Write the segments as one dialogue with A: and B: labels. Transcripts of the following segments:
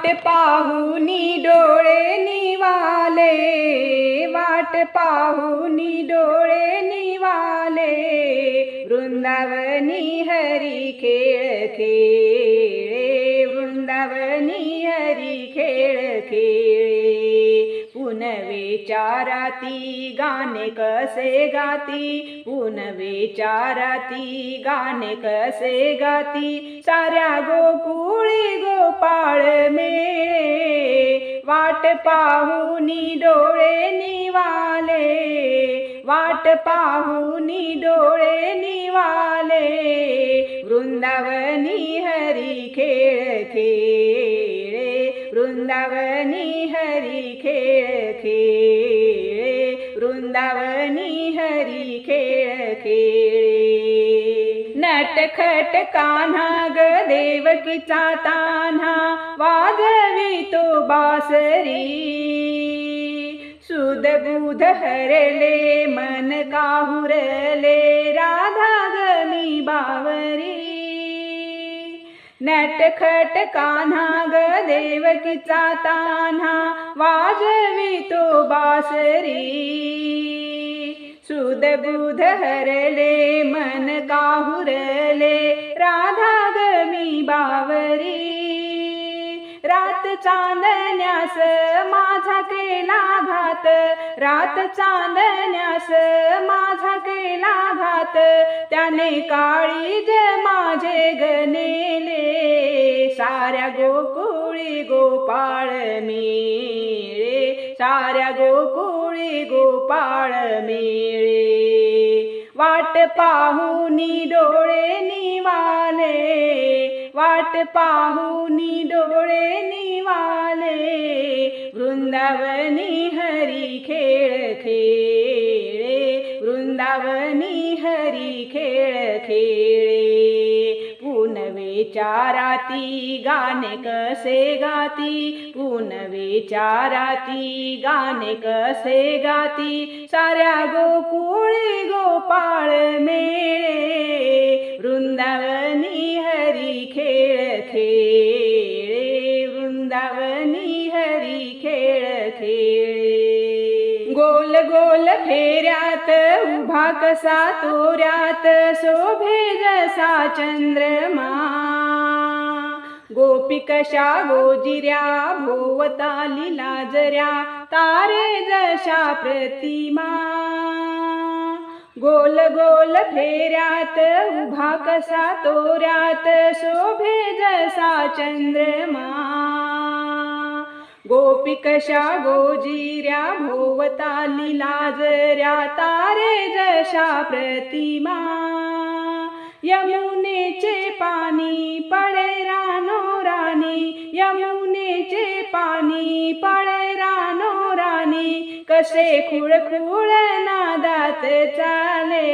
A: वाट पाहुनी डोळे निवाले वाट पाहुनी डोळे निवाले वृंदावनी हरी खेळ खेळे वृंदावनी हरी खेळ खेळे. पुनवे चाराती कसे गाती? पुन विचारती गाणे कसे गाती? साऱ्या गोकुळी गोपाळ मे वाट पाहुनी डोळे निवाले. वाट पाहुनी डोळे निवाले. वृंदावनी हरी खेळ खेळे. वृंदावनी हरी खेळ खेळ. वृंदावनी हरी खेळ खेळे. नटखट कान्हा ग देवकीचा तान्हा वाजवी तो बासरी. सुद बुध हरले मन काहुरले राधा गमी बाव नटखट कान्हा ग देवकीचा तान्हा वाजवी तो बासरी. सुद बुध हरले मन काहुरले राधा गमी बावरी. रात चांदण्यास मा केला घात रात चांदण्यास माझा केला घात त्याने काळी जे माझे गनेले साऱ्या गोकुळी गोपाळ मिळे. साऱ्या गोकुळी गोपाळ मिळे. वाट पाहुनी डोळे निवाले वाट पाहुनी डोळे निवाले वृंदावनी हरी खेळ खेळे वृंदावनी हरी खेळ खेळ. विचाराती चाराती गाणे कसे गाती? पुन चाराती गाणे कसे गाती? साऱ्या गोकुळी गोपाळ मेळे वृंदावनी हरी खेळ खेळे वृंदावनी हरी खेळ खेळे. गोल गोल फेऱ्यात उभा कसा तोऱ्यात? शोभे जसा चंद्रमा गोपी कशा गोजिऱ्या भोवताली लाजऱ्या तारे जशा प्रतिमा. गोल गोल फेऱ्यात उभा कसा तोऱ्यात शोभे जसा चंद्रमा. गोपी कशा गोजिऱ्या भोवताली लाजऱ्या तारे जशा प्रतिमा. यमुनेचे पाणी पळे रानो राणी यमुनेचे पाणी पळे रानो राणी कसे खुळखुळ नादात चाले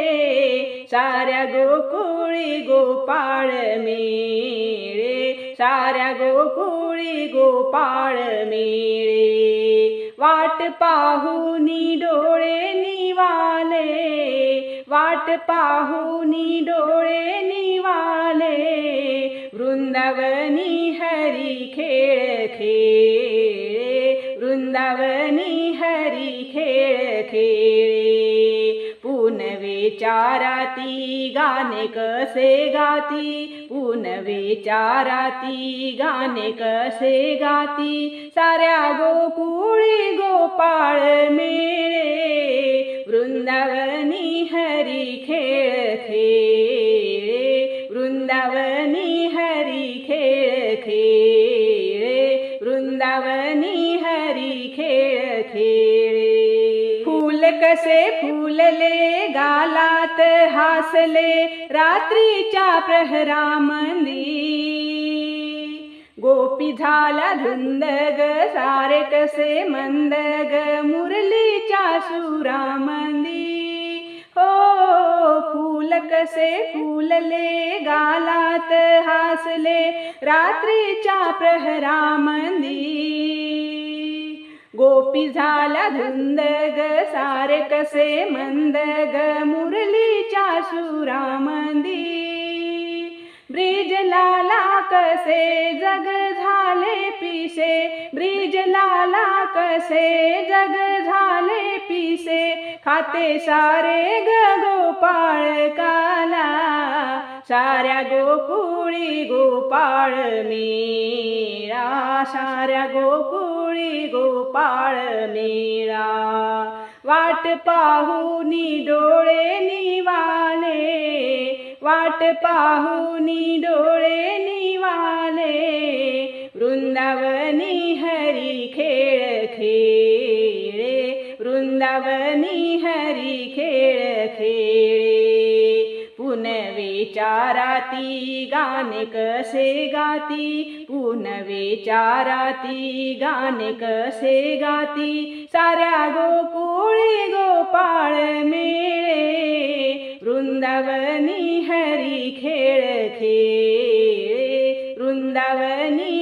A: साऱ्या गोकुळी गोपाळ मेळे साऱ्या गोकुळी गोपाळ मेळे. वाट पाहुनी डोळे निवाले वाट पाहुनी डोळे पुनवे चाराती गाणे कसे गाती, पुनवे विचाराती गाणे कसे गाती। साऱ्या गोकुळी गोपाळ मेळे वृंदावनी हरी खेळ खेळे वृंदावनी हरी खेळ खेळे वृंदावनी हरी खेळ खेळे फूल कसे फुलले गालात हासले रात्रीच्या प्रहरामंदी गोपी झाला धुंद ग सारे कसे मंद ग मुरलीच्या सुरामंदी हो फूल कसे फुलले गालात हासले रात्रीच्या प्रहरामंदी गोपी झाला धुंद ग सारे कसे मंद ग मुरलीच्या सुरा मंदी. ब्रिजलाला कसे जग झाले पिसे कसे जग झाले पिसे खाते सारे ग गोपाळ काला. साऱ्या गोकुळी गोपाळ मेळा साऱ्या गोकुळ गोपाळ मेळा वाट पाहुनी डोळे निवाले. वाट पाहुनी डोळे निवाले. वृंदावनी हरी खेळ खेळे. वृंदावनी हरी खेळ खेळ. चाराती गाणे कसे गाती? पुनवे चाराती गाणे कसे गाती? साऱ्या गोकुळी गोपाळ मेळे वृंदावनी हरी खेळ खेळे वृंदावनी